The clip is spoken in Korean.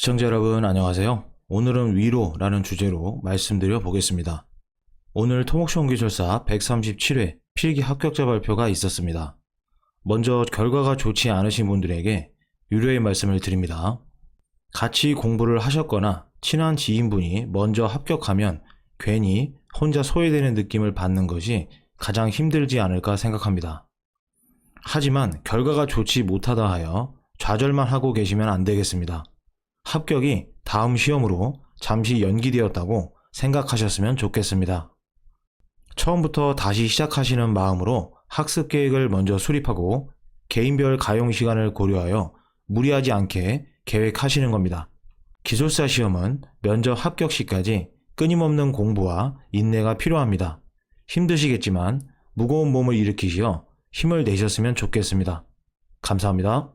시청자 여러분 안녕하세요. 오늘은 위로라는 주제로 말씀드려 보겠습니다. 오늘 토목시험 기술사 137회 필기 합격자 발표가 있었습니다. 먼저 결과가 좋지 않으신 분들에게 유료의 말씀을 드립니다. 같이 공부를 하셨거나 친한 지인분이 먼저 합격하면 괜히 혼자 소외되는 느낌을 받는 것이 가장 힘들지 않을까 생각합니다. 하지만 결과가 좋지 못하다 하여 좌절만 하고 계시면 안 되겠습니다. 합격이 다음 시험으로 잠시 연기되었다고 생각하셨으면 좋겠습니다. 처음부터 다시 시작하시는 마음으로 학습 계획을 먼저 수립하고 개인별 가용 시간을 고려하여 무리하지 않게 계획하시는 겁니다. 기술사 시험은 면접 합격 시까지 끊임없는 공부와 인내가 필요합니다. 힘드시겠지만 무거운 몸을 일으키시어 힘을 내셨으면 좋겠습니다. 감사합니다.